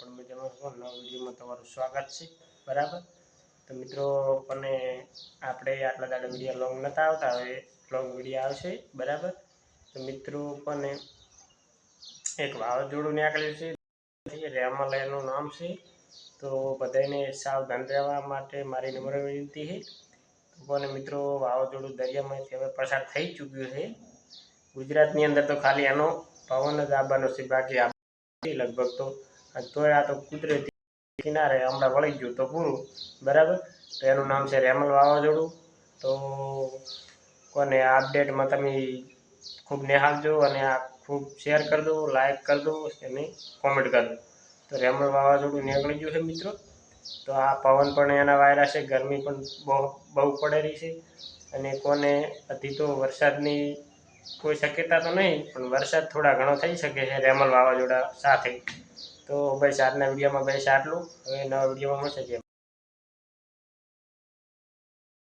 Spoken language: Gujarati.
પણ મજામાં નવા વિડીયોમાં તમારું સ્વાગત છે. બરાબર? તો મિત્રો અને આપણે આટલા દાડા વીડિયો લોંગ નતા આવતા, હવે લોંગ વીડિયો આવશે. બરાબર? તો મિત્રો પણ એક વાવાઝોડું નીકળ્યું છે. રેમલ એનું નામ છે. તો બધાને સાવધાન રહેવા માટે મારી નમ્ર વિનંતી છે. પણ મિત્રો, વાવાઝોડું દરિયામાંથી હવે પસાર થઈ ચૂક્યું છે. ગુજરાતની અંદર તો ખાલી એનો પવન જ આવવાનો છે. બાકી લગભગ તો તોય આ તો કુદરતી કિનારે હમણાં વળી ગયું તો પૂરું, બરાબર? તો એનું નામ છે રેમલ વાવાઝોડું. તો કોને આ અપડેટમાં તમે ખૂબ નિહાળજો અને આ ખૂબ શેર કરી દો લાઈક કરી દો અને કોમેન્ટ કરી દો તો રેમલ વાવાઝોડું નીકળી ગયું છે મિત્રો. તો આ પવન પણ એના વાયરા છે, ગરમી પણ બહુ બહુ પડેલી છે. અને કોને હજી તો વરસાદની કોઈ શક્યતા તો નહીં, પણ વરસાદ થોડા ઘણો થઈ શકે છે રેમલ વાવાઝોડા સાથે. તો બસ આજના વિડીયોમાં બસ આટલું હવે નવા વિડીયોમાં મળશે.